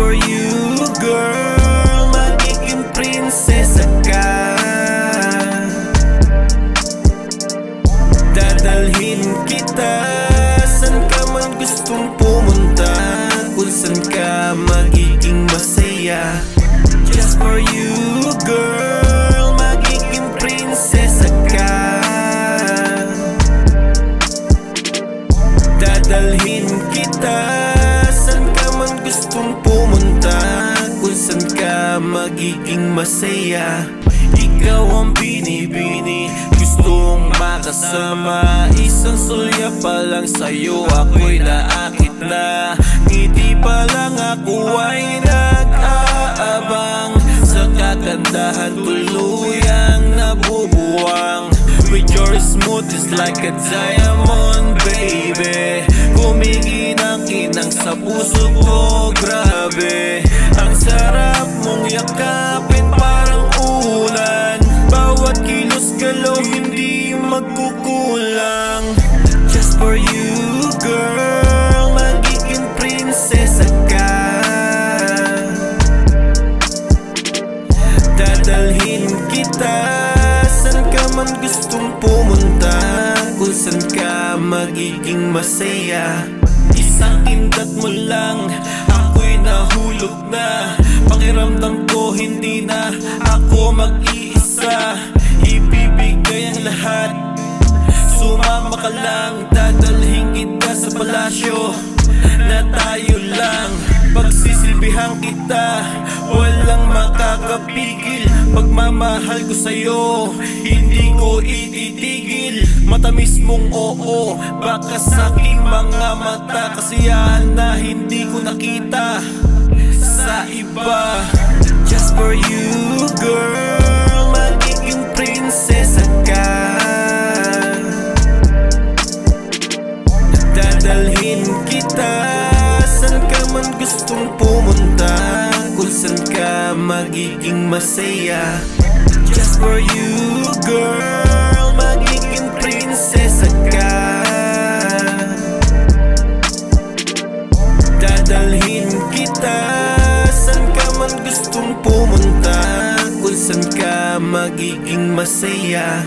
for you, girl. Magiging prinsesa ka. Dadalhin kita. San ka man gustong pumunta? Kung san ka magiging masaya? Just for you, girl. Magiging prinsesa ka. Dadalhin kita ka magiging masaya. Ikaw ang binibini Gustong makasama. Isang sulya pa lang sa'yo Ako'y naakit na. Ngiti pa lang ako ay nag-aabang. Sa kagandahan tuluyang nabubuwang. With your smooth is like a diamond, baby. Kumikinang-kinang sa puso ko, grabe yakapin parang ulan. Bawat kilos galaw hindi magkukulang. Just for you, girl Magiging prinsesa ka. Dadalhin kita San ka man gustong pumunta? Kung san ka magiging masaya? Isang kindat mo lang Ako'y nahulog na hindi na Ako mag-iisa. Ibibigay ang lahat. Sumama ka lang Dadalhin kita sa palasyo Na tayo lang. Pagsisilbihan kita Walang makakapigil. Pagmamahal ko sa'yo Hindi ko ititigil. Matamis mong oo Baka sa aking mga mata Kasiyahan na hindi ko nakita Sa iba for you girl. Magiging prinsesa ka Dadalhin kita. San ka man gustong pumunta? Kung san ka magiging masaya? Just for you, girl magiging masaya